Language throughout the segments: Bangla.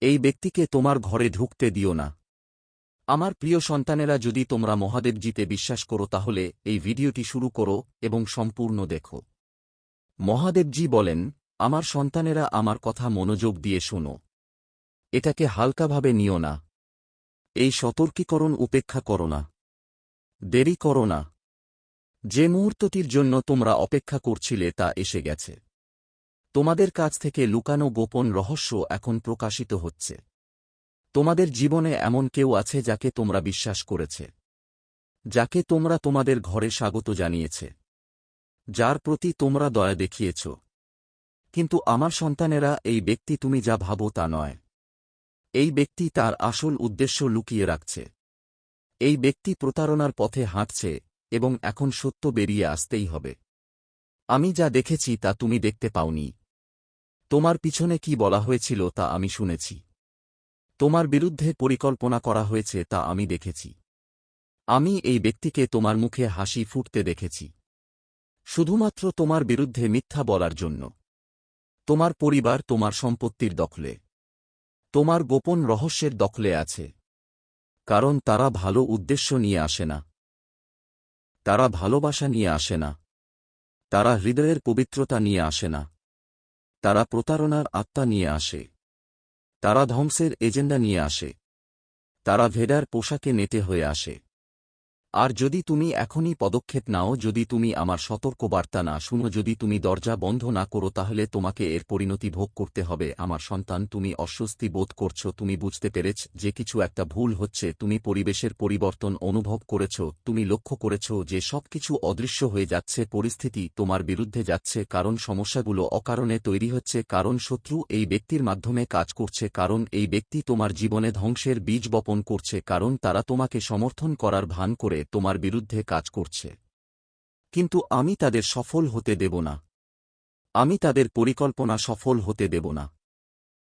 এই ব্যক্তিকে তোমার ঘরে ঢুকতে দিও না। আমার প্রিয় সন্তানেরা, যদি তোমরা মহাদেবজিতে বিশ্বাস করো, তাহলে এই ভিডিওটি শুরু করো এবং সম্পূর্ণ দেখো। মহাদেবজি বলেন, আমার সন্তানেরা আমার কথা মনোযোগ দিয়ে শোনো। এটাকে হালকাভাবে নিও না। এই সতর্কীকরণ উপেক্ষা করো না। দেরি করো না। যে মুহূর্তটির জন্য তোমরা অপেক্ষা করছিলে তা এসে গেছে। তোমাদের কাছ থেকে লুকানো গোপন রহস্য এখন প্রকাশিত হচ্ছে। তোমাদের জীবনে এমন কেউ আছে যাকে তোমরা বিশ্বাস করেছে। যাকে তোমরা তোমাদের ঘরে স্বাগত জানিয়েছে। যার প্রতি তোমরা দয়া দেখিয়েছ। কিন্তু আমার সন্তানেরা, এই ব্যক্তি তুমি যা ভাবো তা নয়। এই ব্যক্তি তার আসল উদ্দেশ্য লুকিয়ে রাখছে। এই ব্যক্তি প্রতারণার পথে হাঁটছে এবং এখন সত্য বেরিয়ে আসতেই হবে। আমি যা দেখেছি তা তুমি দেখতে পাওনি। তোমার পিছনে কি বলা হয়েছিল তা আমি শুনেছি। তোমার বিরুদ্ধে পরিকল্পনা করা হয়েছে তা আমি দেখেছি। আমি এই ব্যক্তিকে তোমার মুখে হাসি ফুটতে দেখেছি। শুধুমাত্র তোমার বিরুদ্ধে মিথ্যা বলার জন্য। তোমার পরিবার তোমার সম্পত্তির দখলে। তোমার গোপন রহস্যের দখলে আছে। কারণ তারা ভালো উদ্দেশ্য নিয়ে আসে না। তারা ভালোবাসা নিয়ে আসে না। তারা হৃদয়ের পবিত্রতা নিয়ে আসে না। তারা প্রতারণার আত্মা নিয়ে আসে। তারা ধ্বংসের এজেন্ডা নিয়ে আসে। তারা ভেডার পোশাকে নেতে হয়ে আসে। আর যদি তুমি এখনই পদক্ষেপ নাও, যদি তুমি আমার সতর্ক বার্তা না শুনো, যদি তুমি দরজা বন্ধ না করো, তাহলে তোমাকে এর পরিণতি ভোগ করতে হবে। আমার সন্তান, তুমি অস্বস্তি বোধ করছ, তুমি বুঝতে পেরেছ যে কিছু একটা ভুল হচ্ছে, তুমি পরিবেশের পরিবর্তন অনুভব করেছ, তুমি লক্ষ্য করেছ যে সবকিছু অদৃশ্য হয়ে যাচ্ছে, পরিস্থিতি তোমার বিরুদ্ধে যাচ্ছে, কারণ সমস্যাগুলো অকারণে তৈরি হচ্ছে, কারণ শত্রু এই ব্যক্তির মাধ্যমে কাজ করছে, কারণ এই ব্যক্তি তোমার জীবনে ধ্বংসের বীজ বপন করছে, কারণ তারা তোমাকে সমর্থন করার ভান করে তোমার বিরুদ্ধে কাজ করছে। কিন্তু আমি তাদের সফল হতে দেব না। আমি তাদের পরিকল্পনা সফল হতে দেব না।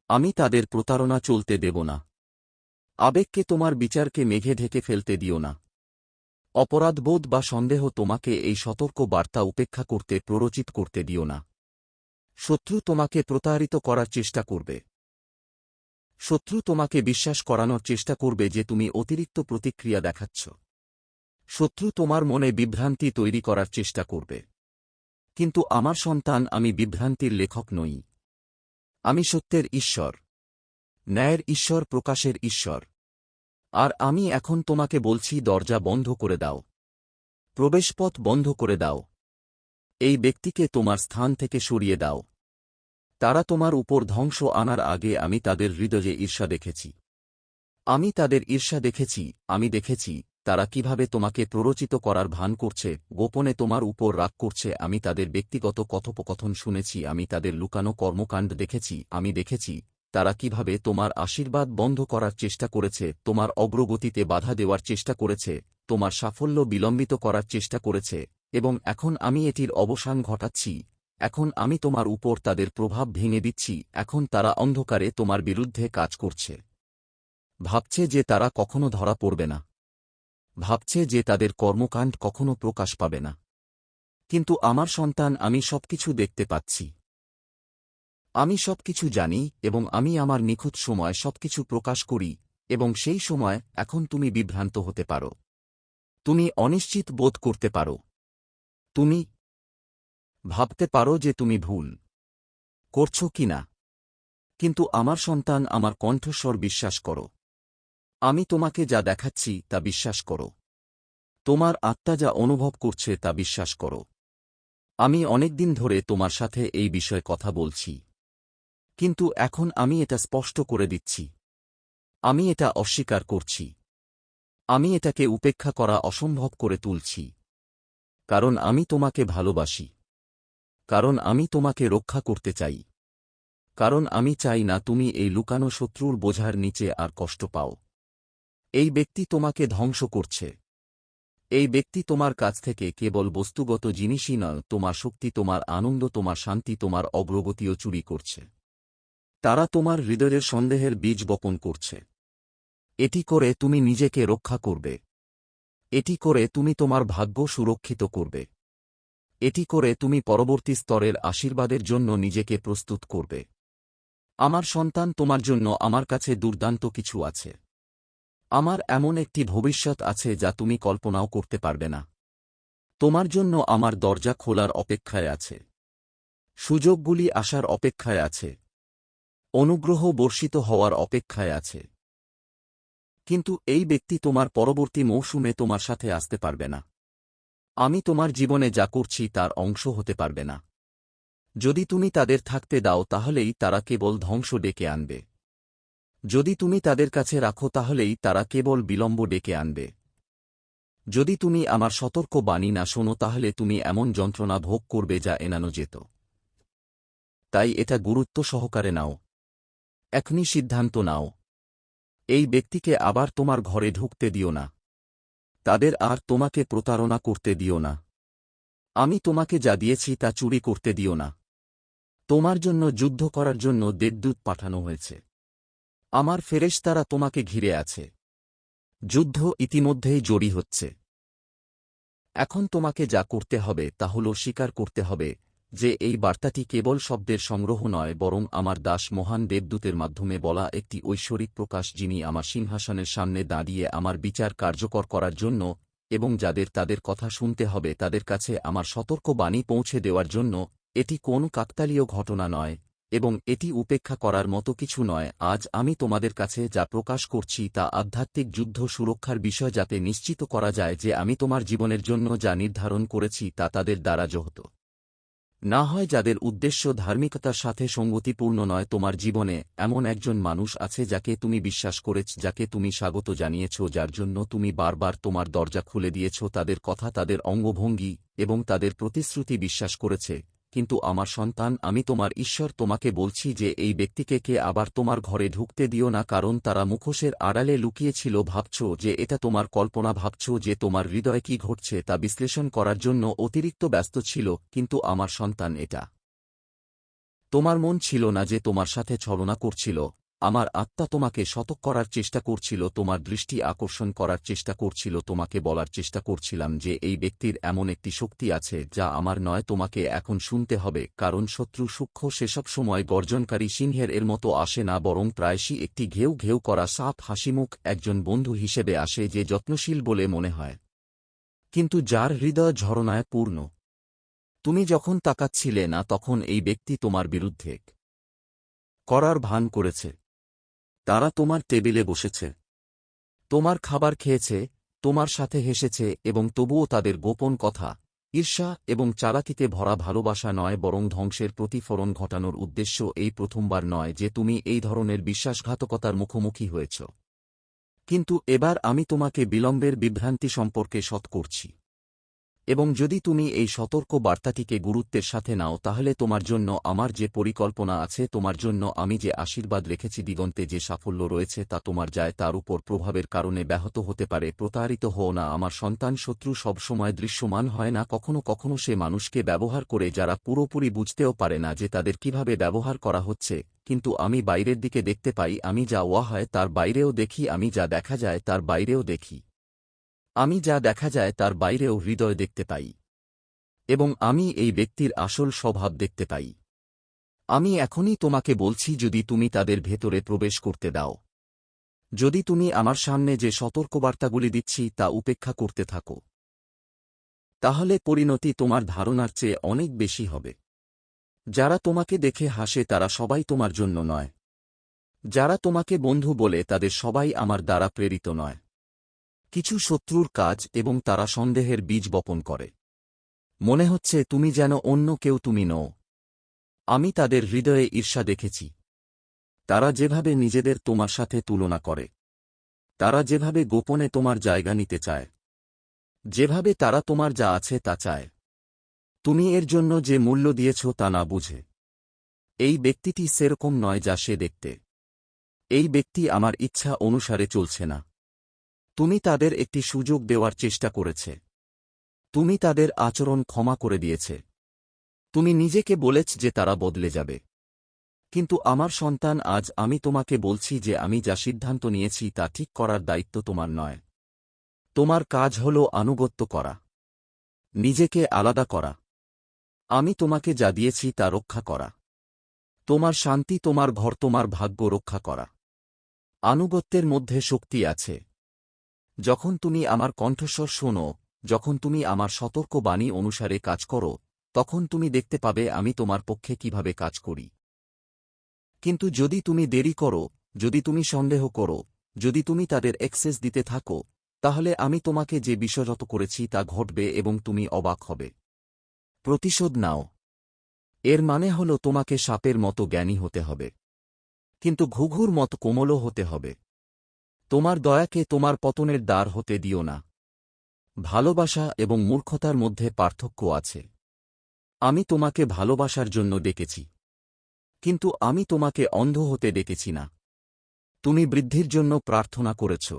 আমি তাদের প্রতারণা চলতে দেব না। আবেগকে তোমার বিচারকে মেঘে ঢেকে ফেলতে দিও না। অপরাধবোধ বা সন্দেহ তোমাকে এই সতর্ক বার্তা উপেক্ষা করতে, প্ররোচিত করতে দিও না। শত্রু তোমাকে প্রতারিত করার চেষ্টা করবে। শত্রু তোমাকে বিশ্বাস করানোর চেষ্টা করবে যে তুমি অতিরিক্ত প্রতিক্রিয়া দেখাচ্ছ। শত্রু তোমার মনে বিভ্রান্তি তৈরি করার চেষ্টা করবে। কিন্তু আমার সন্তান, আমি বিভ্রান্তির লেখক নই। আমি সত্যের ঈশ্বর। ন্যায়ের ঈশ্বর, প্রকাশের ঈশ্বর। আর আমি এখন তোমাকে বলছি, দরজা বন্ধ করে দাও। প্রবেশপথ বন্ধ করে দাও। এই ব্যক্তিকে তোমার স্থান থেকে সরিয়ে দাও। তারা তোমার উপর ধ্বংস আনার আগে আমি তাদের হৃদয়ে ঈর্ষা দেখেছি। আমি তাদের ঈর্ষা দেখেছি, আমি দেখেছি। তারা কীভাবে তোমাকে প্ররোচিত করার ভান করছে, গোপনে তোমার উপর রাগ করছে, আমি তাদের ব্যক্তিগত কথোপকথন শুনেছি, আমি তাদের লুকানো কর্মকাণ্ড দেখেছি, আমি দেখেছি, তারা কীভাবে তোমার আশীর্বাদ বন্ধ করার চেষ্টা করেছে, তোমার অগ্রগতিতে বাধা দেওয়ার চেষ্টা করেছে, তোমার সাফল্য বিলম্বিত করার চেষ্টা করেছে, এবং এখন আমি এটির অবসান ঘটাচ্ছি, এখন আমি তোমার উপর তাদের প্রভাব ভেঙে দিচ্ছি, এখন তারা অন্ধকারে তোমার বিরুদ্ধে কাজ করছে। ভাবছে যে তারা কখনো ধরা পড়বে না। ভাবছে যে তাদের কর্মকাণ্ড কখনো প্রকাশ পাবে না। কিন্তু আমার সন্তান আমি সবকিছু দেখতে পাচ্ছি। আমি সবকিছু জানি এবং আমি আমার নিখুঁত সময় সবকিছু প্রকাশ করি এবং সেই সময় এখন তুমি বিভ্রান্ত হতে পারো। তুমি অনিশ্চিত বোধ করতে পারো। তুমি ভাবতে পারো যে তুমি ভুল করছ কি না কিন্তু আমার সন্তান আমার কণ্ঠস্বর বিশ্বাস করো। আমি তোমাকে যা দেখাচ্ছি তা বিশ্বাস করো। তোমার আত্মা যা অনুভব করছে তা বিশ্বাস করো। আমি অনেকদিন ধরে তোমার সাথে এই বিষয়ে কথা বলছি। কিন্তু এখন আমি এটা স্পষ্ট করে দিচ্ছি। আমি এটা অস্বীকার করছি। আমি এটাকে উপেক্ষা করা অসম্ভব করে তুলছি। কারণ আমি তোমাকে ভালোবাসি। কারণ আমি তোমাকে রক্ষা করতে চাই। কারণ আমি চাই না তুমি এই লুকানো শত্রুর বোঝার নিচে আর কষ্ট পাও। এই ব্যক্তি তোমাকে ধ্বংস করছে। এই ব্যক্তি তোমার কাছ থেকে কেবল বস্তুগত জিনিসই নয়, তোমার শক্তি, তোমার আনন্দ, তোমার শান্তি, তোমার অগ্রগতিও চুরি করছে। তারা তোমার হৃদয়ের সন্দেহের বীজ বপন করছে। এটি করে তুমি নিজেকে রক্ষা করবে। এটি করে তুমি তোমার ভাগ্য সুরক্ষিত করবে। এটি করে তুমি পরবর্তী স্তরের আশীর্বাদের জন্য নিজেকে প্রস্তুত করবে। আমার সন্তান তোমার জন্য আমার কাছে দুর্দান্ত কিছু আছে। আমার এমন একটি ভবিষ্যৎ আছে যা তুমি কল্পনাও করতে পারবে না। তোমার জন্য আমার দরজা খোলার অপেক্ষায় আছে। সুযোগগুলি আসার অপেক্ষায় আছে। অনুগ্রহ বর্ষিত হওয়ার অপেক্ষায় আছে। কিন্তু এই ব্যক্তি তোমার পরবর্তী মৌসুমে তোমার সাথে আসতে পারবে না। আমি তোমার জীবনে যা করছি তার অংশ হতে পারবে না। যদি তুমি তাদের থাকতে দাও তাহলেই তারা কেবল ধ্বংস ডেকে আনবে। যদি তুমি তাদের কাছে রাখো তাহলেই তারা কেবল বিলম্ব ডেকে আনবে। যদি তুমি আমার সতর্ক বাণী না শোনো তাহলে তুমি এমন যন্ত্রণা ভোগ করবে যা এনানো যেত। তাই এটা গুরুত্ব সহকারে নাও। এখনই সিদ্ধান্ত নাও। এই ব্যক্তিকে আবার তোমার ঘরে ঢুকতে দিও না। তাদের আর তোমাকে প্রতারণা করতে দিও না। আমি তোমাকে যা দিয়েছি তা চুরি করতে দিও না। তোমার জন্য যুদ্ধ করার জন্য দেবদূত পাঠানো হয়েছে। আমার ফেরেশতারা তোমাকে ঘিরে আছে। যুদ্ধ ইতিমধ্যেই জড়ি হচ্ছে। এখন তোমাকে যা করতে হবে তা হল স্বীকার করতে হবে যে এই বার্তাটি কেবল শব্দের সংগ্রহ নয়, বরং আমার দাস মহান দেবদূতের মাধ্যমে বলা একটি ঐশ্বরিক প্রকাশ যিনি আমার সিংহাসনের সামনে দাঁড়িয়ে আমার বিচার কার্যকর করার জন্য এবং যাদের তাদের কথা শুনতে হবে তাদের কাছে আমার সতর্ক বাণী পৌঁছে দেওয়ার জন্য, এটি কোন কাকতালীয় ঘটনা নয়। এবং এটি উপেক্ষা করার মতো কিছু নয়, আজ আমি তোমাদের কাছে যা প্রকাশ করছি তা আধ্যাত্মিক যুদ্ধ সুরক্ষার বিষয় যাতে নিশ্চিত করা যায় যে আমি তোমার জীবনের জন্য যা নির্ধারণ করেছি তা তাদের দ্বারা যহত না হয় যাদের উদ্দেশ্য ধার্মিকতার সাথে সঙ্গতিপূর্ণ নয়, তোমার জীবনে এমন একজন মানুষ আছে যাকে তুমি বিশ্বাস করেছ, যাকে তুমি স্বাগত জানিয়েছ, যার জন্য তুমি বারবার তোমার দরজা খুলে দিয়েছ, তাদের কথা তাদের অঙ্গভঙ্গি এবং তাদের প্রতিশ্রুতি বিশ্বাস করেছে। কিন্তু আমার সন্তান, আমি তোমার ঈশ্বর তোমাকে বলছি যে এই ব্যক্তিকে কে আবার তোমার ঘরে ঢুকতে দিও না, কারণ তারা মুখোশের আড়ালে লুকিয়েছিল, ভাবছ যে এটা তোমার কল্পনা, ভাবছ যে তোমার হৃদয়ে কি ঘটছে তা বিশ্লেষণ করার জন্য অতিরিক্ত ব্যস্ত ছিল, কিন্তু আমার সন্তান এটা। তোমার মন ছিল না যে তোমার সাথে ছলনা করছিল। আমার আত্মা তোমাকে শতক করার চেষ্টা করছিল, তোমার দৃষ্টি আকর্ষণ করার চেষ্টা করছিল, তোমাকে বলার চেষ্টা করছিলাম যে এই ব্যক্তির এমন একটি শক্তি আছে যা আমার নয়, তোমাকে এখন শুনতে হবে, কারণ শত্রু সূক্ষ্ম সেসব সময় গর্জনকারী সিংহের এর মতো আসে না, বরং প্রায়শই একটি ঘেউ ঘেউ করা সাপ হাসিমুখ একজন বন্ধু হিসেবে আসে যে যত্নশীল বলে মনে হয়। কিন্তু যার হৃদয় ঝরনায় পূর্ণ। তুমি যখন তাকাচ্ছিলে না, তখন এই ব্যক্তি তোমার বিরুদ্ধে করার ভান করেছে। তারা তোমার টেবিলে বসেছে। তোমার খাবার খেয়েছে, তোমার সাথে হেসেছে এবং তবুও তাদের গোপন কথা। ঈর্ষা এবং চালাকিতে ভরা ভালোবাসা নয় বরং ধ্বংসের প্রতিফলন ঘটানোর উদ্দেশ্য এই প্রথমবার নয় যে তুমি এই ধরনের বিশ্বাসঘাতকতার মুখোমুখি হয়েছ। কিন্তু এবার আমি তোমাকে বিলম্বের বিভ্রান্তি সম্পর্কে সৎ করছি। এবং যদি তুমি এই সতর্ক বার্তাটিকে গুরুত্বের সাথে নাও, তাহলে তোমার জন্য আমার যে পরিকল্পনা আছে, তোমার জন্য আমি যে আশীর্বাদ রেখেছি দিগন্তে, যে সাফল্য রয়েছে, তা তোমার যায়, তার উপর প্রভাবের কারণে ব্যাহত হতে পারে। প্রতারিত হও না, আমার সন্তান শত্রু সবসময় দৃশ্যমান হয় না, কখনো কখনো সে মানুষকে ব্যবহার করে, যারা পুরোপুরি বুঝতেও পারে না যে তাদের কীভাবে ব্যবহার করা হচ্ছে। কিন্তু আমি বাইরের দিকে দেখতে পাই, আমি যা ওয়া হয়, তার বাইরেও দেখি, আমি যা দেখা যায়, তার বাইরেও দেখি। আমি যা দেখা যায় তার বাইরেও হৃদয় দেখতে পাই। এবং আমি এই ব্যক্তির আসল স্বভাব দেখতে পাই। আমি এখনই তোমাকে বলছি যদি তুমি তাদের ভেতরে প্রবেশ করতে দাও। যদি তুমি আমার সামনে যে সতর্কবার্তাগুলি দিচ্ছি তা উপেক্ষা করতে থাকো। তাহলে পরিণতি তোমার ধারণার চেয়ে অনেক বেশি হবে। যারা তোমাকে দেখে হাসে তারা সবাই তোমার জন্য নয়। যারা তোমাকে বন্ধু বলে তাদের সবাই আমার দ্বারা প্রেরিত নয়। কিছু শত্রুর কাজ এবং তারা সন্দেহের বীজ বপন করে। মনে হচ্ছে তুমি যেন অন্য কেউ তুমি নও। আমি তাদের হৃদয়ে ঈর্ষা দেখেছি। তারা যেভাবে নিজেদের তোমার সাথে তুলনা করে। তারা যেভাবে গোপনে তোমার জায়গা নিতে চায়। যেভাবে তারা তোমার যা আছে তা চায়। তুমি এর জন্য যে মূল্য দিয়েছ তা না বুঝে। এই ব্যক্তিটি সেরকম নয় যা সে দেখতে। এই ব্যক্তি আমার ইচ্ছা অনুসারে চলছে না। তুমি তাদের একটি সুযোগ দেওয়ার চেষ্টা করেছে। তুমি তাদের আচরণ ক্ষমা করে দিয়েছে। তুমি নিজেকে বলেছ যে তারা বদলে যাবে। কিন্তু আমার সন্তান, আজ আমি তোমাকে বলছি যে আমি যা সিদ্ধান্ত নিয়েছি তা ঠিক করার দায়িত্ব তোমার নয়। তোমার কাজ হল আনুগত্য করা। নিজেকে আলাদা করা। আমি তোমাকে যা দিয়েছি তা রক্ষা করা। তোমার শান্তি, তোমার ঘর, তোমার ভাগ্য রক্ষা করা। আনুগত্যের মধ্যে শক্তি আছে। যখন তুমি আমার কণ্ঠস্বর শোনো, যখন তুমি আমার সতর্ক বাণী অনুসারে কাজ করো, তখন তুমি দেখতে পাবে আমি তোমার পক্ষে কীভাবে কাজ করি। কিন্তু যদি তুমি দেরি করো, যদি তুমি সন্দেহ করো, যদি তুমি তাদের অ্যাক্সেস দিতে থাকো, তাহলে আমি তোমাকে যে বিশ্বরত করেছি তা ঘটবে এবং তুমি অবাক হবে। প্রতিশোধ নাও। এর মানে হল তোমাকে সাপের মতো জ্ঞানী হতে হবে। কিন্তু ঘুঘুর মতো কোমলও হতে হবে। তোমার দয়াকে তোমার পতনের দ্বার হতে দিও না। ভালোবাসা এবং মূর্খতার মধ্যে পার্থক্য আছে। আমি তোমাকে ভালোবাসার জন্য ডেকেছি। কিন্তু আমি তোমাকে অন্ধ হতে ডেকেছি না। তুমি বৃদ্ধির জন্য প্রার্থনা করেছ।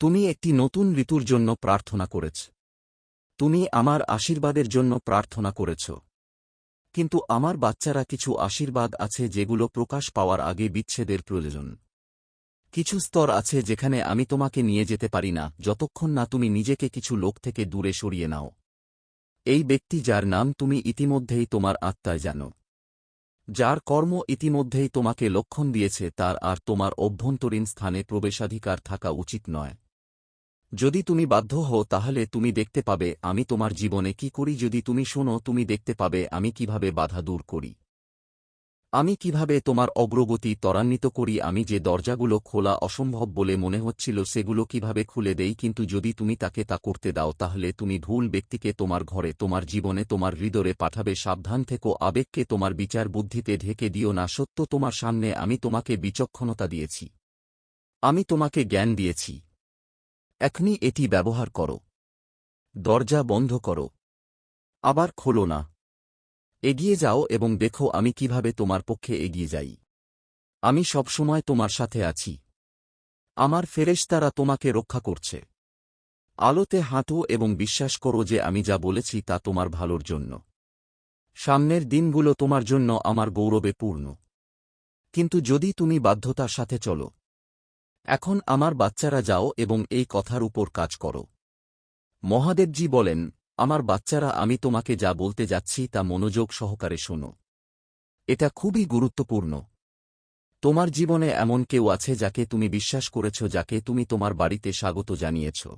তুমি একটি নতুন ঋতুর জন্য প্রার্থনা করেছ। তুমি আমার আশীর্বাদের জন্য প্রার্থনা করেছ। কিন্তু আমার বাচ্চারা কিছু আশীর্বাদ আছে যেগুলো প্রকাশ পাওয়ার আগে বিচ্ছেদের প্রয়োজন। কিছু স্তর আছে যেখানে আমি তোমাকে নিয়ে যেতে পারি না, যতক্ষণ না তুমি নিজেকে কিছু লোক থেকে দূরে সরিয়ে নাও। এই ব্যক্তি যার নাম তুমি ইতিমধ্যেই তোমার আত্মায় জানো। যার কর্ম ইতিমধ্যেই তোমাকে লক্ষণ দিয়েছে, তার আর তোমার অভ্যন্তরীণ স্থানে প্রবেশাধিকার থাকা উচিত নয়। যদি তুমি বাধ্য হও, তাহলে তুমি দেখতে পাবে, আমি তোমার জীবনে কি করি। যদি তুমি শোনো, তুমি দেখতে পাবে, আমি কীভাবে বাধা দূর করি। আমি কীভাবে তোমার অগ্রগতি ত্বরান্বিত করি? আমি যে দরজাগুলো খোলা অসম্ভব বলে মনে হচ্ছিল সেগুলো কীভাবে খুলে দেই? কিন্তু যদি তুমি তাকে তা করতে দাও, তাহলে তুমি ভুল ব্যক্তিকে তোমার ঘরে, তোমার জীবনে, তোমার হৃদয়ে পাঠাবে। সাবধান থেকো, আবেগকে তোমার বিচার বুদ্ধিতে ঢেকে দিও না। সত্য তোমার সামনে, আমি তোমাকে বিচক্ষণতা দিয়েছি। আমি তোমাকে জ্ঞান দিয়েছি। এখনই এটি ব্যবহার করো। দরজা বন্ধ করো। আবার খোলো না। এগিয়ে যাও এবং দেখো আমি কীভাবে তোমার পক্ষে এগিয়ে যাই। আমি সবসময় তোমার সাথে আছি। আমার ফেরেশতারা তোমাকে রক্ষা করছে। আলোতে হাঁটো এবং বিশ্বাস করো যে আমি যা বলেছি তা তোমার ভালোর জন্য। সামনের দিনগুলো তোমার জন্য আমার গৌরবে পূর্ণ। কিন্তু যদি তুমি বাধ্যতার সাথে চলো, এখন আমার বাচ্চারা যাও এবং এই কথার উপর কাজ করো। মহাদেবজি বলেন আমার বাচ্চারা, আমি তোমাকে যা বলতে যাচ্ছি তা মনোযোগ সহকারে শোনো। এটা খুবই গুরুত্বপূর্ণ। তোমার জীবনে এমন কেউ আছে যাকে তুমি বিশ্বাস করেছ, যাকে তুমি তোমার বাড়িতে স্বাগত জানিয়েছ।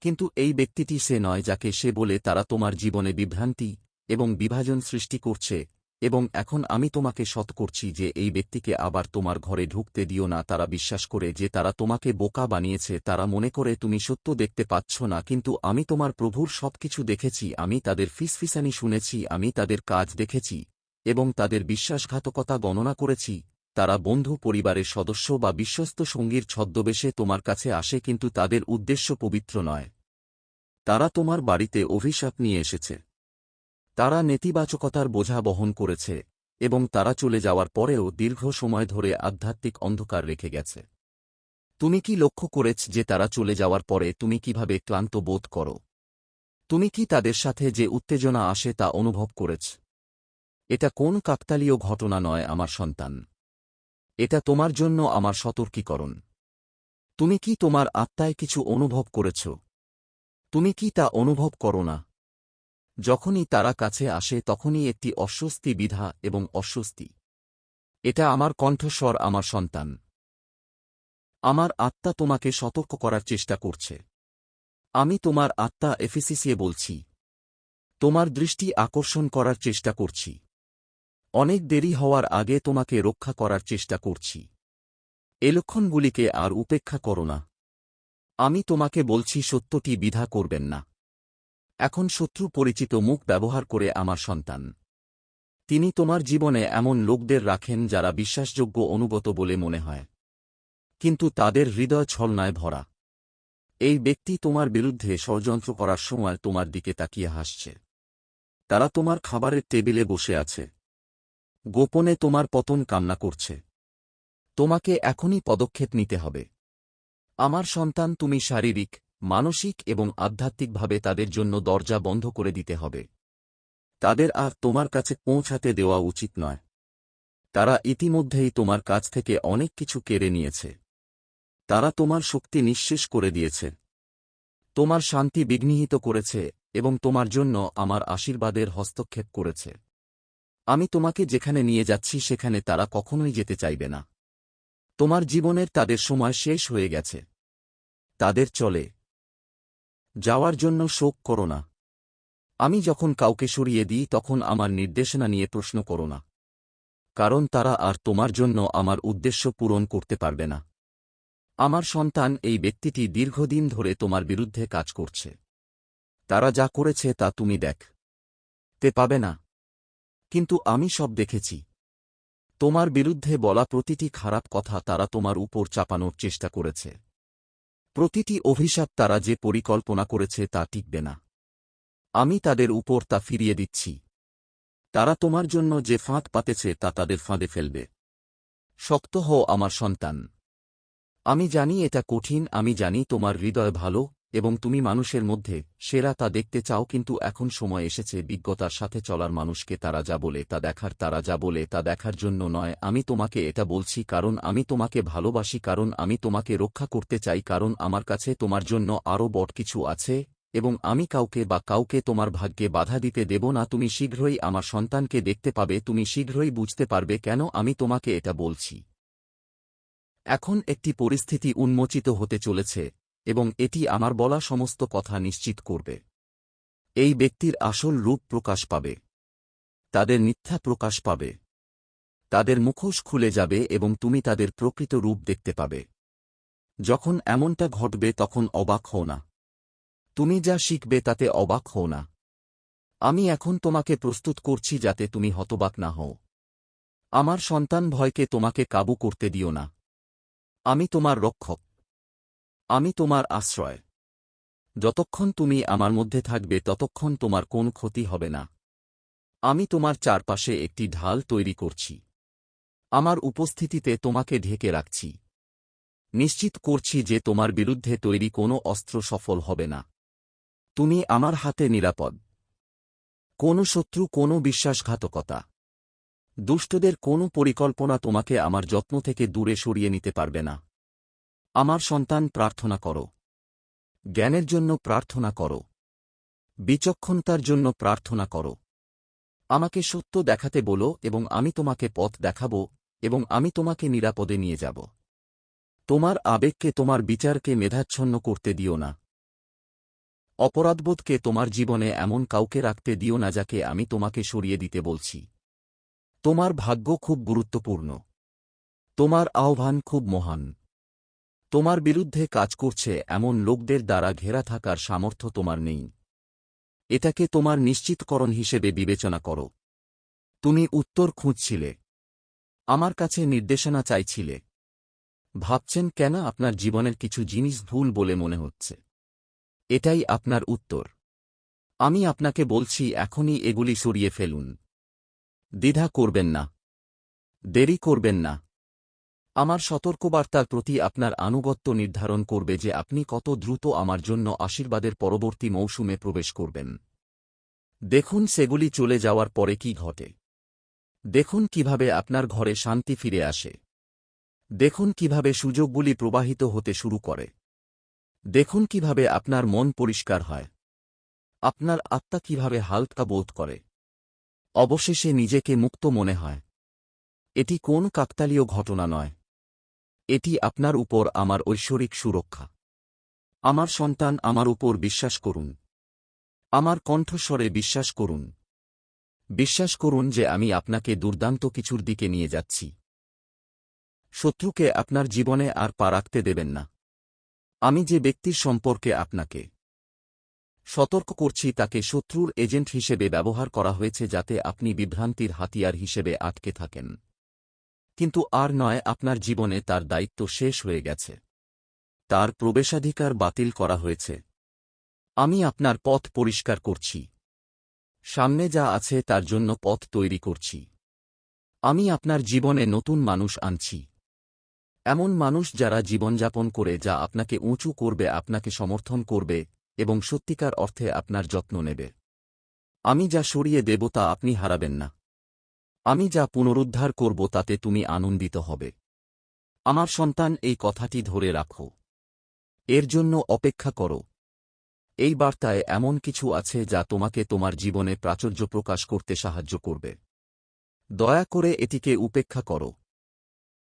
কিন্তু এই ব্যক্তিটি সে নয়, যাকে সে বলে তারা তোমার জীবনে বিভ্রান্তি এবং বিভাজন সৃষ্টি করছে। এবং এখন আমি তোমাকে সৎ করছি যে এই ব্যক্তিকে আবার তোমার ঘরে ঢুকতে দিও না। তারা বিশ্বাস করে যে তারা তোমাকে বোকা বানিয়েছে। তারা মনে করে তুমি সত্য দেখতে পাচ্ছ না, কিন্তু আমি তোমার প্রভুর সবকিছু দেখেছি। আমি তাদের ফিসফিসানি শুনেছি, আমি তাদের কাজ দেখেছি এবং তাদের বিশ্বাসঘাতকতা গণনা করেছি। তারা বন্ধু পরিবারের সদস্য বা বিশ্বস্ত সঙ্গীর ছদ্মবেশে তোমার কাছে আসে, কিন্তু তাদের উদ্দেশ্য পবিত্র নয়। তারা তোমার বাড়িতে অভিশাপ নিয়ে এসেছে। তারা নেতিবাচকতার বোঝা বহন করেছে এবং তারা চলে যাওয়ার পরেও দীর্ঘ সময় ধরে আধ্যাত্মিক অন্ধকার রেখে গেছে। তুমি কি লক্ষ্য করেছ যে তারা চলে যাওয়ার পরে তুমি কীভাবে ক্লান্ত বোধ করো? তুমি কি তাদের সাথে যে উত্তেজনা আসে তা অনুভব করেছ? এটা কোন কাকতালীয় ঘটনা নয় আমার সন্তান। এটা তোমার জন্য আমার সতর্কীকরণ। তুমি কি তোমার আত্মায় কিছু অনুভব করেছ? তুমি কি তা অনুভব করো না? যখনই তারা কাছে আসে তখনই একটি অস্বস্তি বিধা এবং অস্বস্তি। এটা আমার কণ্ঠস্বর, আমার সন্তান। আমার আত্মা তোমাকে সতর্ক করার চেষ্টা করছে। আমি তোমার আত্মা এফিসিসিয়ে বলছি। তোমার দৃষ্টি আকর্ষণ করার চেষ্টা করছি। অনেক দেরি হওয়ার আগে তোমাকে রক্ষা করার চেষ্টা করছি। এ লক্ষণগুলিকে আর উপেক্ষা করো না। আমি তোমাকে বলছি, সত্যটি বিধা করবেন না। এখন শত্রু পরিচিত মুখ ব্যবহার করে আমার সন্তান। তিনি তোমার জীবনে এমন লোকদের রাখেন যারা বিশ্বাসযোগ্য অনুগত বলে মনে হয়। কিন্তু তাদের হৃদয় ছলনায় ভরা। এই ব্যক্তি তোমার বিরুদ্ধে ষড়যন্ত্র করার সময় তোমার দিকে তাকিয়ে হাসছে। তারা তোমার খাবারের টেবিলে বসে আছে। গোপনে তোমার পতন কান্না করছে। তোমাকে এখনই পদক্ষেপ নিতে হবে। আমার সন্তান, তুমি শারীরিক মানসিক এবং আধ্যাত্মিকভাবে তাদের জন্য দরজা বন্ধ করে দিতে হবে। তাদের আর তোমার কাছে পৌঁছাতে দেওয়া উচিত নয়। তারা ইতিমধ্যেই তোমার কাছ থেকে অনেক কিছু কেড়ে নিয়েছে। তারা তোমার শক্তি নিঃশেষ করে দিয়েছে। তোমার শান্তি বিঘ্নিহিত করেছে এবং তোমার জন্য আমার আশীর্বাদের হস্তক্ষেপ করেছে। আমি তোমাকে যেখানে নিয়ে যাচ্ছি সেখানে তারা কখনোই যেতে চাইবে না। তোমার জীবনের তাদের সময় শেষ হয়ে গেছে। তাদের চলে। যাওয়ার জন্য শোক করো না। আমি যখন কাউকে সরিয়ে দিই, তখন আমার নির্দেশনা নিয়ে প্রশ্ন করো না। কারণ তারা আর তোমার জন্য আমার উদ্দেশ্য পূরণ করতে পারবে না। আমার সন্তান, এই ব্যক্তিটি দীর্ঘদিন ধরে তোমার বিরুদ্ধে কাজ করছে। তারা যা করেছে, তা তুমি দেখ। তে পাবে না। কিন্তু আমি সব দেখেছি। তোমার বিরুদ্ধে বলা প্রতিটি খারাপ কথা তারা তোমার উপর চাপানোর চেষ্টা করেছে। প্রতিটি অভিশাপ তারা যে পরিকল্পনা করেছে তা টিকবে না। আমি তাদের উপর তা ফিরিয়ে দিচ্ছি। তারা তোমার জন্য যে ফাঁদ পাতেছে তা তাদের ফাঁদে ফেলবে। শক্ত হও আমার সন্তান। আমি জানি এটা কঠিন, আমি জানি তোমার হৃদয় ভালো এবং তুমি মানুষের মধ্যে সেরা তা দেখতে চাও কিন্তু এখন সময় এসেছে বিজ্ঞতার সাথে চলার মানুষকে তারা যা বলে তা দেখার, তারা যা বলে তা দেখার জন্য নয়। আমি তোমাকে এটা বলছি কারণ আমি তোমাকে ভালোবাসি, কারণ আমি তোমাকে রক্ষা করতে চাই, কারণ আমার কাছে তোমার জন্য আরও বট কিছু আছে এবং আমি কাউকে বা কাউকে তোমার ভাগ্যে বাধা দিতে দেব না। তুমি শীঘ্রই আমার সন্তানকে দেখতে পাবে, তুমি শীঘ্রই বুঝতে পারবে কেন আমি তোমাকে এটা বলছি। এখন একটি পরিস্থিতি উন্মোচিত হতে চলেছে। এবং এটি আমার বলা সমস্ত কথা নিশ্চিত করবে। এই ব্যক্তির আসল রূপ প্রকাশ পাবে। তাদের মিথ্যা প্রকাশ পাবে। তাদের মুখোশ খুলে যাবে এবং তুমি তাদের প্রকৃত রূপ দেখতে পাবে। যখন এমনটা ঘটবে তখন অবাক হও না। তুমি যা শিখবে তাতে অবাক হও না। আমি এখন তোমাকে প্রস্তুত করছি যাতে তুমি হতবাক না হও। আমার সন্তান ভয়কে তোমাকে কাবু করতে দিও না। আমি তোমার রক্ষক। আমি তোমার আশ্রয়। যতক্ষণ তুমি আমার মধ্যে থাকবে, ততক্ষণ তোমার কোন ক্ষতি হবে না। আমি তোমার চারপাশে একটি ঢাল তৈরি করছি। আমার উপস্থিতিতে তোমাকে ঢেকে রাখছি। নিশ্চিত করছি যে তোমার বিরুদ্ধে তৈরি কোনো অস্ত্র সফল হবে না। তুমি আমার হাতে নিরাপদ। কোনো শত্রু, কোনো বিশ্বাসঘাতকতা। দুষ্টদের কোনো পরিকল্পনা তোমাকে আমার যত্ন থেকে দূরে সরিয়ে নিতে পারবে না। আমার সন্তান প্রার্থনা করো। জ্ঞানের জন্য প্রার্থনা করো। বিচক্ষণতার জন্য প্রার্থনা করো। আমাকে সত্য দেখাতে বলো এবং আমি তোমাকে পথ দেখাব এবং আমি তোমাকে নিরাপদে নিয়ে যাব। তোমার আবেগকে, তোমার বিচারকে মেধাচ্ছন্ন করতে দিও না। অপরাধবোধকে তোমার জীবনে এমন কাউকে রাখতে দিও না যাকে আমি তোমাকে সরিয়ে দিতে বলছি। তোমার ভাগ্য খুব গুরুত্বপূর্ণ। তোমার আহ্বান খুব মহান। তোমার বিরুদ্ধে কাজ করছে এমন লোকদের দ্বারা ঘেরা থাকার সামর্থ্য তোমার নেই। এটাকে তোমার নিশ্চিতকরণ হিসেবে বিবেচনা করো। তুমি উত্তর খুঁজছিলে। আমার কাছে নির্দেশনা চাইছিলে। ভাবছেন কেন আপনার জীবনের কিছু জিনিস ভুল বলে মনে হচ্ছে। এটাই আপনার উত্তর। আমি আপনাকে বলছি, এখনই এগুলি সরিয়ে ফেলুন। দ্বিধা করবেন না। দেরি করবেন না। আমার সতর্কবার্তার প্রতি আপনার আনুগত্য নির্ধারণ করবে যে আপনি কত দ্রুত আমার জন্য আশীর্বাদের পরবর্তী মৌসুমে প্রবেশ করবেন। দেখুন সেগুলি চলে যাওয়ার পরে কি ঘটে। দেখুন কীভাবে আপনার ঘরে শান্তি ফিরে আসে। দেখুন কীভাবে সুযোগগুলি প্রবাহিত হতে শুরু করে। দেখুন কীভাবে আপনার মন পরিষ্কার হয়। আপনার আত্মা কীভাবে হালকা বোধ করে। অবশেষে নিজেকে মুক্ত মনে হয়। এটি কোন কাকতালীয় ঘটনা নয়। এটি আপনার উপর আমার ঐশ্বরিক সুরক্ষা। আমার সন্তান আমার উপর বিশ্বাস করুন। আমার কণ্ঠস্বরে বিশ্বাস করুন। বিশ্বাস করুন যে আমি আপনাকে দুর্দান্ত কিছুর দিকে নিয়ে যাচ্ছি। শত্রুকে আপনার জীবনে আর পা রাখতে দেবেন না। আমি যে ব্যক্তির সম্পর্কে আপনাকে সতর্ক করছি তাকে শত্রুর এজেন্ট হিসেবে ব্যবহার করা হয়েছে যাতে আপনি বিভ্রান্তির হাতিয়ার হিসেবে আটকে থাকেন। কিন্তু আর নয়, আপনার জীবনে তার দায়িত্ব শেষ হয়ে গেছে। তার প্রবেশাধিকার বাতিল করা হয়েছে। আমি আপনার পথ পরিষ্কার করছি। সামনে যা আছে তার জন্য পথ তৈরি করছি। আমি আপনার জীবনে নতুন মানুষ আনছি। এমন মানুষ যারা জীবনযাপন করে, যা আপনাকে উঁচু করবে, আপনাকে সমর্থন করবে এবং সত্যিকার অর্থে আপনার যত্ন নেবে। আমি যা সরিয়ে দেব তা আপনি হারাবেন না। আমি যা পুনরুদ্ধার করব তাতে তুমি আনন্দিত হবে। আমার সন্তান, এই কথাটি ধরে রাখো। এর জন্য অপেক্ষা করো। এই বার্তায় এমন কিছু আছে যা তোমাকে তোমার জীবনে প্রাচুর্য প্রকাশ করতে সাহায্য করবে। দয়া করে এটিকে উপেক্ষা করো।